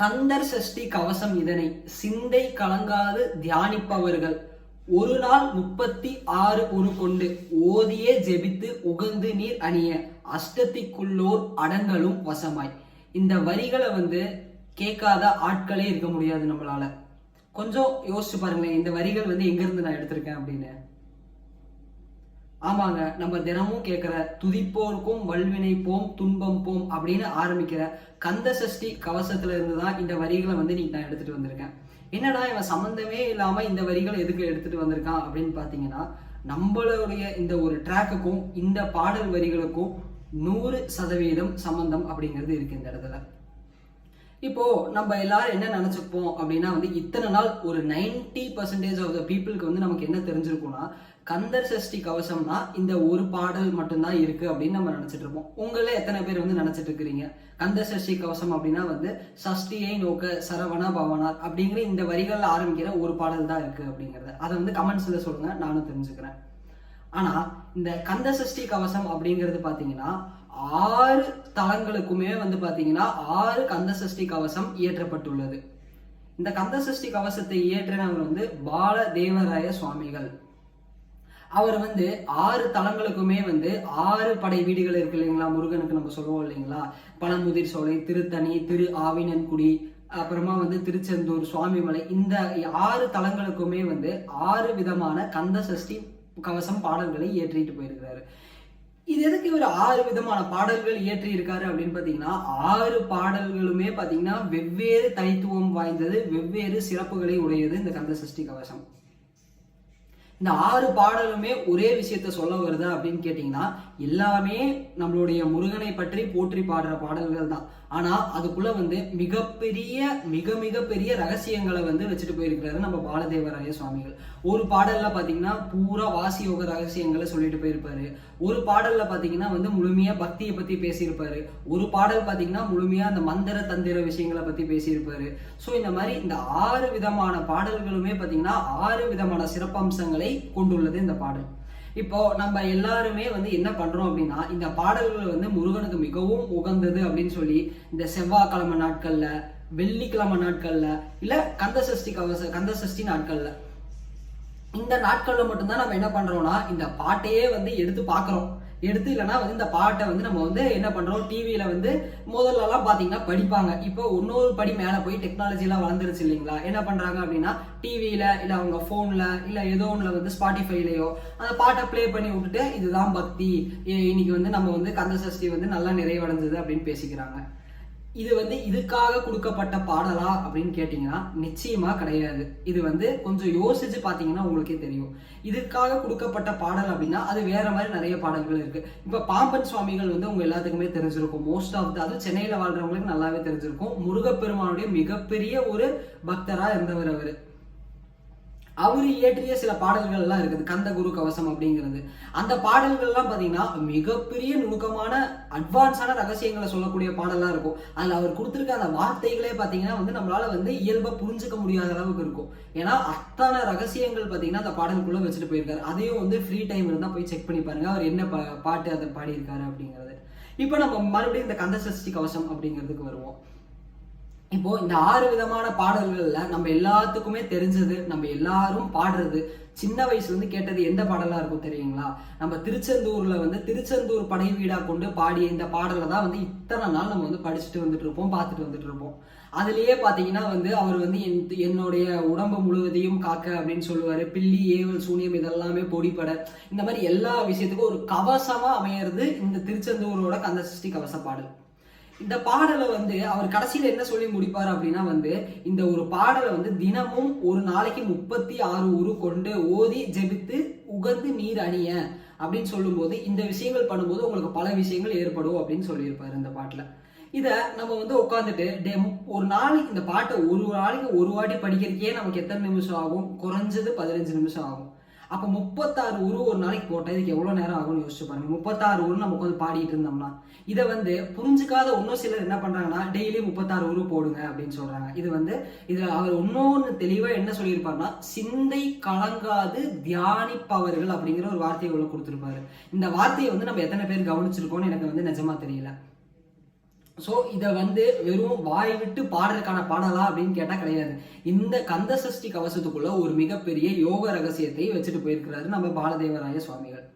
கந்தர் சஷ்டி கவசம் இதனை சிந்தை கலங்காது தியானிப்பவர்கள். ஒரு நாள் முப்பத்தி ஆறு உரு கொண்டு ஓதியே ஜெபித்து உகந்து நீர் அணிய அஷ்டத்திக்குள்ளோர் அடங்கலும் வசமாய். இந்த வரிகளை வந்து கேட்காத ஆட்களே இருக்க முடியாது நம்மளால. கொஞ்சம் யோசிச்சு பாருங்களேன் இந்த வரிகள் வந்து எங்கிருந்து நான் எடுத்திருக்கேன் அப்படின்னு. ஆமாங்க நம்ம தினமும் கேட்குற துதிப்போருக்கும் வல்வினை போம் துன்பம் போம் அப்படின்னு ஆரம்பிக்கிற கந்த சஷ்டி கவசத்துல இருந்து தான் இந்த வரிகளை வந்து நீங்க நான் எடுத்துட்டு வந்திருக்கேன். என்னடா இவன் சம்மந்தமே இல்லாம இந்த வரிகளை எதுக்கு எடுத்துட்டு வந்திருக்கான் அப்படின்னு பாத்தீங்கன்னா நம்மளுடைய இந்த ஒரு ட்ராக்குக்கும் இந்த பாடல் வரிகளுக்கும் நூறு சதவீதம் சம்பந்தம் அப்படிங்கிறது இருக்கு இந்த இடத்துல. இப்போ நம்ம எல்லாரும் என்ன நினைச்சுப்போம் அப்படின்னா வந்து இத்தனை நாள் ஒரு 90% பர்சன்டேஜ் ஆஃப் த பீப்புளுக்கு வந்து நமக்கு என்ன தெரிஞ்சிருக்கும்னா கந்தர் சஷ்டி கவசம்னா இந்த ஒரு பாடல் மட்டும்தான் இருக்கு அப்படின்னு நம்ம நினைச்சிட்டு இருப்போம். உங்களே எத்தனை பேர் வந்து நினைச்சிட்டு இருக்கிறீங்க? கந்த சஷ்டி கவசம் அப்படின்னா வந்து சஷ்டியை நோக்க சரவண பவனார் அப்படிங்கிற இந்த வரிகள்ல ஆரம்பிக்கிற ஒரு பாடல் தான் இருக்கு அப்படிங்கறது. அதை வந்து கமெண்ட்ஸ்ல சொல்லுங்க நானும் தெரிஞ்சுக்கிறேன். ஆனா இந்த கந்த சஷ்டி கவசம் அப்படிங்கிறது பாத்தீங்கன்னா ஆறு தலங்களுக்குமே வந்து பாத்தீங்கன்னா ஆறு கந்த சஷ்டி கவசம் இயற்றப்பட்டுள்ளது. இந்த கந்த சஷ்டி கவசத்தை இயற்றினவர் வந்து பால தேவராய சுவாமிகள். அவர் வந்து ஆறு தலங்களுக்குமே வந்து ஆறு படை வீடுகள் இருக்கு இல்லைங்களா? முருகனுக்கு நம்ம சொல்லுவோம் இல்லைங்களா? பழமுதிர் சோலை திருத்தணி திரு ஆவினன்குடி அப்புறமா வந்து திருச்செந்தூர் சுவாமிமலை இந்த ஆறு தலங்களுக்குமே வந்து ஆறு விதமான கந்த சஷ்டி கவசம் பாடல்களை இயற்றிட்டு போயிருக்கிறாரு. இது எதுக்கு இவர் ஆறு விதமான பாடல்கள் இயற்றி இருக்காரு அப்படின்னு பாத்தீங்கன்னா ஆறு பாடல்களுமே பாத்தீங்கன்னா வெவ்வேறு தனித்துவம் வாய்ந்தது வெவ்வேறு சிறப்புகளை உடையது இந்த கந்த சஷ்டி கவசம். இந்த ஆறு பாடலுமே ஒரே விஷயத்த சொல்ல வருதா அப்படின்னு கேட்டிங்கன்னா எல்லாமே நம்மளுடைய முருகனை பற்றி போற்றி பாடுற பாடல்கள் தான் ஆனால் அதுக்குள்ள வந்து மிகப்பெரிய மிக மிகப்பெரிய ரகசியங்களை வந்து வச்சுட்டு போயிருக்கிறாரு நம்ம பாலதேவராய சுவாமிகள். ஒரு பாடல்ல பார்த்தீங்கன்னா பூரா வாசி யோக ரகசியங்களை சொல்லிட்டு போயிருப்பாரு. ஒரு பாடல்ல பார்த்தீங்கன்னா வந்து முழுமையா பக்தியை பத்தி பேசியிருப்பாரு. ஒரு பாடல் பார்த்தீங்கன்னா முழுமையா அந்த மந்திர தந்திர விஷயங்களை பத்தி பேசியிருப்பாரு. ஸோ இந்த மாதிரி இந்த ஆறு விதமான பாடல்களுமே பார்த்தீங்கன்னா ஆறு விதமான சிறப்பம்சங்களை கொண்டுள்ளது இந்த பாடல். இப்போ நம்ம எல்லாருமே வந்து என்ன பண்றோம் அப்படின்னா இந்த பாடல்கள் வந்து முருகனுக்கு மிகவும் உகந்தது அப்படின்னு சொல்லி இந்த செவ்வாய்க்கிழமை நாட்கள்ல வெள்ளிக்கிழமை நாட்கள்ல இல்ல கந்த சஷ்டி கவச கந்த சஷ்டி நாட்கள்ல. இந்த நாட்கள்ல மட்டும்தான் நம்ம என்ன பண்றோம்னா இந்த பாட்டையே வந்து எடுத்து பாக்குறோம் எடுத்து இல்லைன்னா வந்து இந்த பாட்டை வந்து நம்ம வந்து என்ன பண்ணுறோம் டிவியில் வந்து முதல்லலாம் பார்த்தீங்கன்னா படிப்பாங்க. இப்போ இன்னொரு படி மேலே போய் டெக்னாலஜிலாம் வளர்ந்துருச்சு இல்லைங்களா? என்ன பண்ணுறாங்க அப்படின்னா டிவியில் இல்லை அவங்க ஃபோனில் இல்லை ஏதோ ஒன்றில் வந்து ஸ்பாட்டிஃபைலையோ அந்த பாட்டை ப்ளே பண்ணி விட்டுட்டு இதுதான் பக்தி. இன்னைக்கு வந்து நம்ம வந்து கந்த சஷ்டி வந்து நல்லா நிறைவடைஞ்சது அப்படின்னு பேசிக்கிறாங்க. இது வந்து இதுக்காக கொடுக்கப்பட்ட பாடலா அப்படின்னு கேட்டிங்கன்னா நிச்சயமா கிடையாது. இது வந்து கொஞ்சம் யோசிச்சு பார்த்தீங்கன்னா உங்களுக்கே தெரியும். இதுக்காக கொடுக்கப்பட்ட பாடல் அப்படின்னா அது வேற மாதிரி நிறைய பாடல்கள் இருக்கு. இப்போ பாம்பன் சுவாமிகள் வந்து உங்க எல்லாத்துக்குமே தெரிஞ்சிருக்கும். மோஸ்ட் ஆஃப் த அது சென்னையில் வாழ்றவங்களுக்கு நல்லாவே தெரிஞ்சிருக்கும். முருகப்பெருமானுடைய மிகப்பெரிய ஒரு பக்தராக இருந்தவர் அவர். அவர் இயற்றிய சில பாடல்கள் எல்லாம் இருக்குது. கந்த குரு கவசம் அப்படிங்கிறது. அந்த பாடல்கள்லாம் பாத்தீங்கன்னா மிகப்பெரிய நுணுக்கமான அட்வான்ஸான ரகசியங்களை சொல்லக்கூடிய பாடலாம் இருக்கும். அதுல அவர் கொடுத்துருக்க அந்த வார்த்தைகளே பாத்தீங்கன்னா வந்து நம்மளால வந்து இயல்பா புரிஞ்சுக்க முடியாத அளவுக்கு இருக்கும். ஏன்னா அத்தனை ரகசியங்கள் பாத்தீங்கன்னா அந்த பாடலுக்குள்ள வச்சுட்டு போயிருக்காரு. அதையும் வந்து ஃப்ரீ டைம் இருந்தா போய் செக் பண்ணி பாருங்க. அவர் என்ன பாட்டு அதை பாடியிருக்காரு அப்படிங்கிறது. இப்போ நம்ம மறுபடியும் இந்த கந்த சஷ்டி கவசம் அப்படிங்கிறதுக்கு வருவோம். இப்போ இந்த ஆறு விதமான பாடல்கள்ல நம்ம எல்லாத்துக்குமே தெரிஞ்சது நம்ம எல்லாரும் பாடுறது சின்ன வயசுல இருந்து கேட்டது எந்த பாடலா இருக்கும் தெரியுங்களா? நம்ம திருச்செந்தூர்ல வந்து திருச்செந்தூர் படை வீடா கொண்டு பாடிய இந்த பாடலை தான் வந்து இத்தனை நாள் நம்ம வந்து படிச்சுட்டு வந்துட்டு இருப்போம் பார்த்துட்டு வந்துட்டு இருப்போம் அதுலயே பாத்தீங்கன்னா வந்து அவர் வந்து என்- என்னுடைய உடம்பு முழுவதையும் காக்க அப்படின்னு சொல்லுவாரு. பில்லி ஏவல் சூனியம் இதெல்லாமே பொடிப்பட இந்த மாதிரி எல்லா விஷயத்துக்கும் ஒரு கவசமா அமையிறது இந்த திருச்செந்தூரோட கந்த சஷ்டி கவச பாடல். இந்த பாடலை வந்து அவர் கடைசியில் என்ன சொல்லி முடிப்பார் அப்படின்னா வந்து இந்த ஒரு பாடலை வந்து தினமும் ஒரு நாளைக்கு முப்பத்தி ஆறு உரு கொண்டு ஓதி ஜெபித்து உகந்து நீர் அணிய அப்படின்னு சொல்லும்போது இந்த விஷயங்கள் பண்ணும்போது உங்களுக்கு பல விஷயங்கள் ஏற்படும் அப்படின்னு சொல்லியிருப்பார் இந்த பாட்டில். இதை நம்ம வந்து உட்காந்துட்டு டே ஒரு நாளைக்கு இந்த பாட்டை ஒரு நாளைக்கு ஒரு வாட்டி படிக்கிறதுக்கே நமக்கு எத்தனை நிமிஷம் ஆகும்? குறைஞ்சது பதினஞ்சு நிமிஷம் ஆகும். அப்போ முப்பத்தாறு உரு ஒரு நாளைக்கு போட்டால் இதுக்கு எவ்வளோ நேரம் ஆகும்னு யோசிச்சு பாருங்க. முப்பத்தாறு உரு நம்ம உட்காந்து பாடிட்டு இருந்தோம்னா இதை வந்து புரிஞ்சுக்காத இன்னும் சிலர் என்ன பண்ணுறாங்கன்னா டெய்லி முப்பத்தாறு உரு போடுங்க அப்படின்னு சொல்கிறாங்க இது வந்து இதில் அவர் இன்னொன்று தெளிவாக என்ன சொல்லியிருப்பாருன்னா சிந்தை கலங்காது தியானிப்பவர்கள் அப்படிங்கிற ஒரு வார்த்தையை உள்ள கொடுத்துருப்பாரு. இந்த வார்த்தையை வந்து நம்ம எத்தனை பேர் கவனிச்சிருக்கோம்னு எனக்கு வந்து நிஜமா தெரியல. ஸோ இதை வந்து வெறும் வாய் விட்டு பாடுறதுக்கான பாடலா அப்படின்னு கேட்டால் கிடையாது. இந்த கந்த சஷ்டி கவசத்துக்குள்ள ஒரு மிகப்பெரிய யோக ரகசியத்தை வச்சுட்டு போயிருக்கிறாரு நம்ம பாலதேவராய சுவாமிகள்.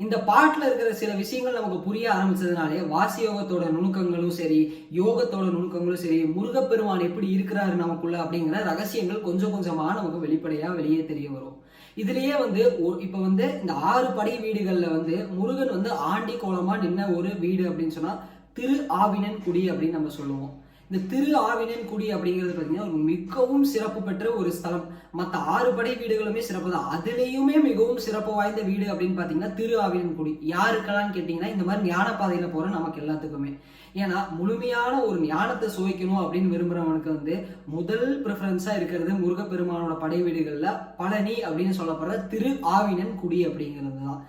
இந்த பாட்டில் இருக்கிற சில விஷயங்கள் நமக்கு புரிய ஆரம்பிச்சதுனாலே வாசி யோகத்தோட நுணுக்கங்களும் சரி யோகத்தோட நுணுக்கங்களும் சரி முருகப்பெருமான் எப்படி இருக்கிறாரு நமக்குள்ள அப்படிங்கிற ரகசியங்கள் கொஞ்சம் கொஞ்சமாக நமக்கு வெளிப்படையாக வெளியே தெரிய வரும். இதுலயே வந்து இப்போ வந்து இந்த ஆறு படை வீடுகளில் வந்து முருகன் வந்து ஆண்டி கோலமாக நின்ன ஒரு வீடு அப்படின்னு சொன்னால் திரு ஆவினன் குடி அப்படின்னு நம்ம சொல்லுவோம். இந்த திரு ஆவினன் குடி அப்படிங்கிறது பார்த்தீங்கன்னா ஒரு மிகவும் சிறப்பு பெற்ற ஒரு ஸ்தலம். மற்ற ஆறு படை வீடுகளுமே சிறப்பு தான். அதுலேயுமே மிகவும் சிறப்பு வாய்ந்த வீடு அப்படின்னு பார்த்தீங்கன்னா திரு ஆவினன் குடி. யாருக்கெல்லாம் கேட்டிங்கன்னா இந்த மாதிரி ஞான பாதையில் போகிற நமக்கு எல்லாத்துக்குமே. ஏன்னா முழுமையான ஒரு ஞானத்தை சுவைக்கணும் அப்படின்னு விரும்புகிறவனுக்கு வந்து முதல் ப்ரிஃபரன்ஸாக இருக்கிறது முருகப்பெருமானோட படை வீடுகளில் பழனி அப்படின்னு சொல்லப்படுற திரு ஆவினன் குடி அப்படிங்கிறது தான்.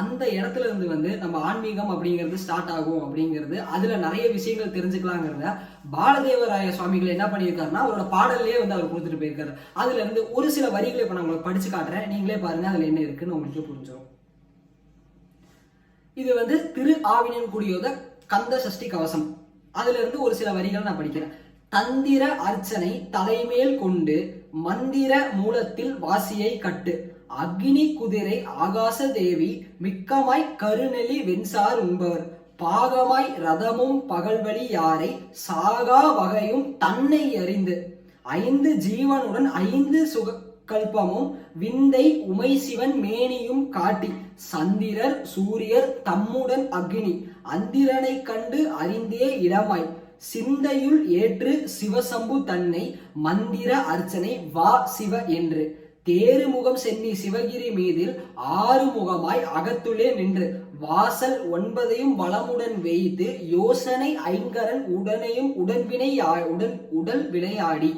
அந்த இடத்துல இருந்து வந்து நம்ம ஆன்மீகம் அப்படிங்கிறது ஸ்டார்ட் ஆகும் அப்படிங்கிறது அதுல நிறைய விஷயங்கள் தெரிஞ்சுக்கலாங்கிறத பாலதேவராய சுவாமிகள் என்ன பண்ணியிருக்காருன்னா அவரோட பாடல்லே வந்து அவர் கொடுத்துட்டு போயிருக்காரு. அதுல இருந்து ஒரு சில வரிகளை இப்ப நான் உங்களுக்கு படிச்சு காட்டுறேன். நீங்களே பாருங்க அதுல என்ன இருக்குன்னு உங்களுக்கு புரிஞ்சிடும். இது வந்து திரு ஆவினன் கூடியோத கந்த சஷ்டி கவசம். அதுல இருந்து ஒரு சில வரிகள் நான் படிக்கிறேன். தந்திர அர்ச்சனை தலைமேல் கொண்டு மந்திர மூலத்தில் வாசியை கட்டு. அக்னி குதிரை ஆகாச தேவி மிக்கமாய் கருநெலி வெண்சார் உண்பவர். பாகமாய் ரதமும் பகல்வழி யாரை சாகா வகையும் தன்னை அறிந்து. ஐந்து ஜீவனுடன் ஐந்து சுக கல்பமும் விந்தை உமை சிவன் மேனியும் காட்டி. சந்திரர் சூரியர் தம்முடன் அக்னி. அந்திரனை கண்டு அறிந்தே இடமாய். சிந்தையுள் ஏற்று சிவசம்பு தன்னை மந்திர அர்ச்சனை வா சிவ என்று. தேருமுகம் சென்னி சிவகிரி மீதில் ஆறு முகமாய் அகத்துள்ளே நின்று வாசல் ஒன்பதையும் வளமுடன் வைத்து யோசனை ஐங்கரன் உடனையும் உடன்வினை உடன் உடல் விளையாடி.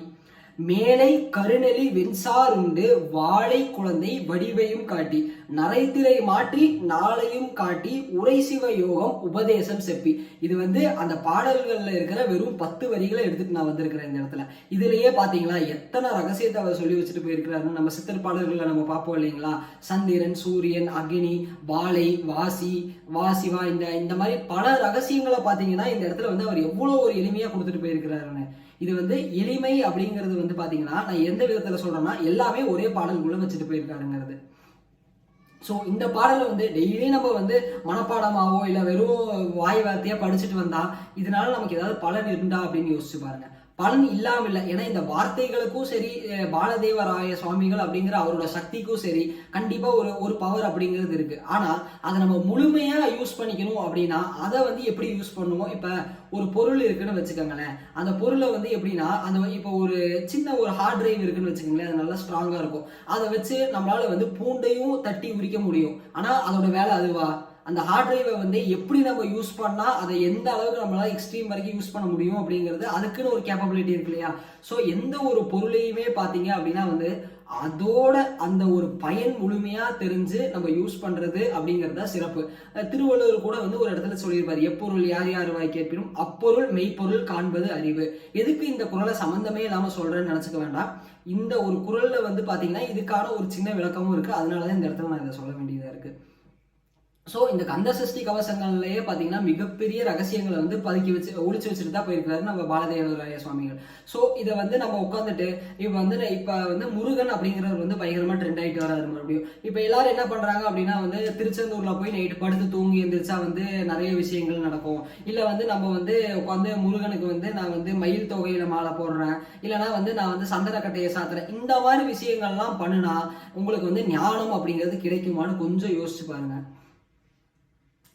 மேலை கருநெலி வெண்சாருண்டு வாழை குழந்தை வடிவையும் காட்டி நரைத்திரை மாற்றி நாளையும் காட்டி உரை சிவ யோகம் உபதேசம் செப்பி. இது வந்து அந்த பாடல்கள்ல இருக்கிற வெறும் பத்து வரிகளை எடுத்துட்டு நான் வந்திருக்கிறேன் இந்த இடத்துல. இதுலயே பாத்தீங்களா எத்தனை ரகசியத்தை அவர் சொல்லி வச்சுட்டு போயிருக்கிறாருன்னு நம்ம சித்தர் பாடல்கள்ல நம்ம பார்ப்போம் இல்லைங்களா? சந்திரன் சூரியன் அக்னி வாழை வாசி வாசிவா இந்த இந்த மாதிரி பல ரகசியங்களை பாத்தீங்கன்னா இந்த இடத்துல வந்து அவர் எவ்வளவு ஒரு எளிமையா கொடுத்துட்டு போயிருக்கிறாருன்னு. இது வந்து எளிமை அப்படிங்கிறது வந்து பாத்தீங்கன்னா நான் எந்த விதத்துல சொல்றேன்னா எல்லாமே ஒரே பாடலுக்குள்ள வச்சுட்டு போயிருக்காருங்கிறது. ஸோ இந்த பாடலை வந்து டெய்லி நம்ம வந்து மனப்பாடமாவோ இல்லை வெறும் வாய் வார்த்தையாக படிச்சுட்டு வந்தால் இதனால நமக்கு ஏதாவது பலன் இருந்தா அப்படின்னு யோசிச்சு பாருங்க. பலன் இல்லாமல் இல்லை ஏன்னா இந்த வார்த்தைகளுக்கும் சரி பாலதேவராய சுவாமிகள் அப்படிங்கிற அவரோட சக்திக்கும் சரி கண்டிப்பா ஒரு ஒரு பவர் அப்படிங்கிறது இருக்கு. ஆனா அதை நம்ம முழுமையா யூஸ் பண்ணிக்கணும் அப்படின்னா அதை வந்து எப்படி யூஸ் பண்ணுவோம் இப்ப ஒரு பொருள் இருக்குன்னு வச்சுக்கோங்களேன். அந்த பொருளை வந்து எப்படின்னா அந்த இப்போ ஒரு சின்ன ஒரு ஹார்ட் டிரைவ் இருக்குன்னு வச்சுக்கோங்களேன் அது நல்லா ஸ்ட்ராங்கா இருக்கும். அதை வச்சு நம்மளால வந்து பூண்டையும் தட்டி உரிக்க முடியும். ஆனா அதோட வேலை அதுவா? அந்த ஹார்ட் டிரைவை வந்து எப்படி நம்ம யூஸ் பண்ணால் அதை எந்த அளவுக்கு நம்மளால் எக்ஸ்ட்ரீம் வரைக்கும் யூஸ் பண்ண முடியும் அப்படிங்கிறது அதுக்குன்னு ஒரு கேப்பபிலிட்டி இருக்கு இல்லையா? ஸோ எந்த ஒரு பொருளையுமே பார்த்தீங்க அப்படின்னா வந்து அதோட அந்த ஒரு பயன் முழுமையாக தெரிஞ்சு நம்ம யூஸ் பண்ணுறது அப்படிங்கிறது தான் சிறப்பு. திருவள்ளுவர் கூட வந்து ஒரு இடத்துல சொல்லியிருப்பார் எப்பொருள் யார் யார் வாய் கேட்பினும் அப்பொருள் மெய்ப்பொருள் காண்பது அறிவு. எதுக்கு இந்த குரலை சம்மந்தமே இல்லாமல் சொல்கிறேன்னு நினச்சிக்க வேண்டாம். இந்த ஒரு குரலில் வந்து பார்த்தீங்கன்னா இதுக்கான ஒரு சின்ன விளக்கமும் இருக்குது அதனால தான் இந்த இடத்துல நான் இதை சொல்ல வேண்டியதாக இருக்குது ஸோ இந்த கந்த சஷ்டி கவசங்கள்லயே பார்த்தீங்கன்னா மிகப்பெரிய ரகசியங்களை வந்து பதுக்கி வச்சு ஒழிச்சு வச்சுட்டு தான் போயிருக்கிறாரு நம்ம பாலதேவராய சுவாமிகள். ஸோ இதை வந்து நம்ம உட்காந்துட்டு இப்போ வந்து இப்போ வந்து முருகன் அப்படிங்கிறவர் வந்து பயங்கரமாக ட்ரெண்ட் ஆகிட்டு வராரு மறுபடியும். இப்போ எல்லாரும் என்ன பண்ணுறாங்க அப்படின்னா வந்து திருச்செந்தூரில் போய் நைட்டு படுத்து தூங்கி எழுந்திரிச்சா வந்து நிறைய விஷயங்கள் நடக்கும். இல்லை வந்து நம்ம வந்து உட்காந்து முருகனுக்கு வந்து நான் வந்து மயில் தொகையில் மாலை போடுறேன். இல்லைனா வந்து நான் வந்து சந்தன கட்டையை சாத்துறேன். இந்த மாதிரி விஷயங்கள்லாம் பண்ணுனா உங்களுக்கு வந்து ஞானம் அப்படிங்கிறது கிடைக்குமான்னு கொஞ்சம் யோசிச்சு பாருங்கள்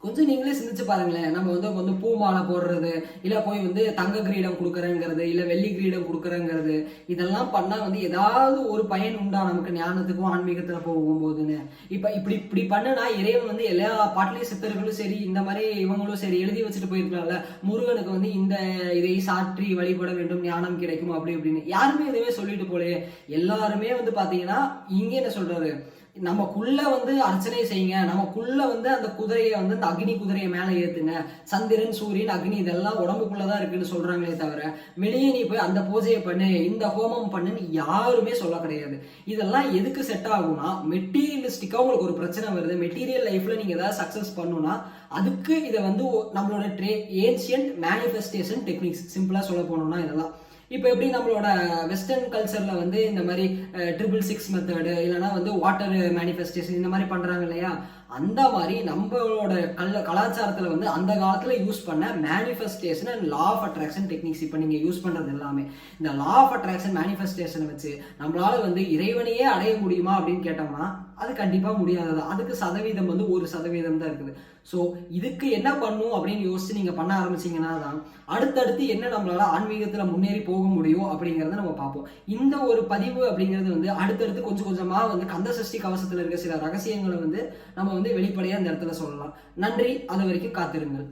கொஞ்சம் நீங்களே சிந்திச்சு பாருங்களேன். நம்ம வந்து வந்து பூ மாலை போடுறது இல்லை போய் வந்து தங்க கிரீடம் கொடுக்குறேங்கிறது இல்லை வெள்ளி கிரீடம் கொடுக்குறேங்கிறது இதெல்லாம் பண்ணால் வந்து ஏதாவது ஒரு பயன் உண்டா நமக்கு ஞானத்துக்கும் ஆன்மீகத்தில் போகும்போதுன்னு. இப்போ இப்படி இப்படி பண்ணுனா இறைவன் வந்து எல்லா பாட்டிலையும் சித்தர்களும் சரி இந்த மாதிரி இவங்களும் சரி எழுதி வச்சுட்டு போயிருக்கலாம்ல. முருகனுக்கு வந்து இந்த இதை சாற்றி வழிபட வேண்டும் ஞானம் கிடைக்கும் அப்படி இப்படின்னு. யாருமே எதுவுமே சொல்லிட்டு போலே எல்லாருமே வந்து பார்த்தீங்கன்னா இங்கே என்ன சொல்கிறது நமக்குள்ள வந்து அர்ச்சனை செய்யுங்க. நமக்குள்ள வந்து அந்த குதிரையை வந்து அந்த அக்னி குதிரையை மேலே ஏத்துங்க. சந்திரன் சூரியன் அக்னி இதெல்லாம் உடம்புக்குள்ளதான் இருக்குன்னு சொல்றாங்களே தவிர வெளியே நீ போய் அந்த பூஜையை பண்ணு இந்த ஹோமம் பண்ணுன்னு யாருமே சொல்ல கிடையாது. இதெல்லாம் எதுக்கு செட் ஆகும்னா மெட்டீரியலிஸ்டிக்கா உங்களுக்கு ஒரு பிரச்சனை வருது. மெட்டீரியல் லைஃப்ல நீங்க ஏதாவது சக்சஸ் பண்ணுனா அதுக்கு இதை வந்து நம்மளோட ட்ரே ஏன்சியன்ட் மேனிஃபெஸ்டேஷன் டெக்னிக்ஸ் சிம்பிளா சொல்ல போனோம்னா இதெல்லாம். இப்போ எப்படி நம்மளோட வெஸ்டர்ன் கல்ச்சரில் வந்து இந்த மாதிரி ட்ரிபிள் சிக்ஸ் மெத்தடு இல்லைன்னா வந்து வாட்டர் மேனிஃபெஸ்டேஷன் இந்த மாதிரி பண்ணுறாங்க இல்லையா? அந்த மாதிரி நம்மளோட கல கலாச்சாரத்தில் வந்து அந்த காலத்தில் யூஸ் பண்ண manifestation and law of attraction techniques இப்போ நீங்கள் யூஸ் பண்ணுறது எல்லாமே. இந்த லா ஆஃப் அட்ராக்ஷன் மேனிஃபெஸ்டேஷனை வச்சு நம்மளால் வந்து இறைவனையே அடைய முடியுமா அப்படின்னு கேட்டோம்னா அது கண்டிப்பாக முடியாதது. அதுக்கு சதவீதம் வந்து ஒரு சதவீதம் தான் இருக்குது. ஸோ இதுக்கு என்ன பண்ணும் அப்படின்னு யோசிச்சு நீங்கள் பண்ண ஆரம்பிச்சீங்கன்னா தான் அடுத்தடுத்து என்ன நம்மளால் ஆன்மீகத்தில் முன்னேறி போக முடியும் அப்படிங்கிறத நம்ம பார்ப்போம். இந்த ஒரு பதிவு அப்படிங்கிறது வந்து அடுத்தடுத்து கொஞ்சம் கொஞ்சமாக வந்து கந்த சஷ்டி கவசத்தில் இருக்க சில ரகசியங்களை வந்து நம்ம வந்து வெளிப்படையாக இந்த இடத்துல சொல்லலாம். நன்றி. அது வரைக்கும் காத்திருங்கள்.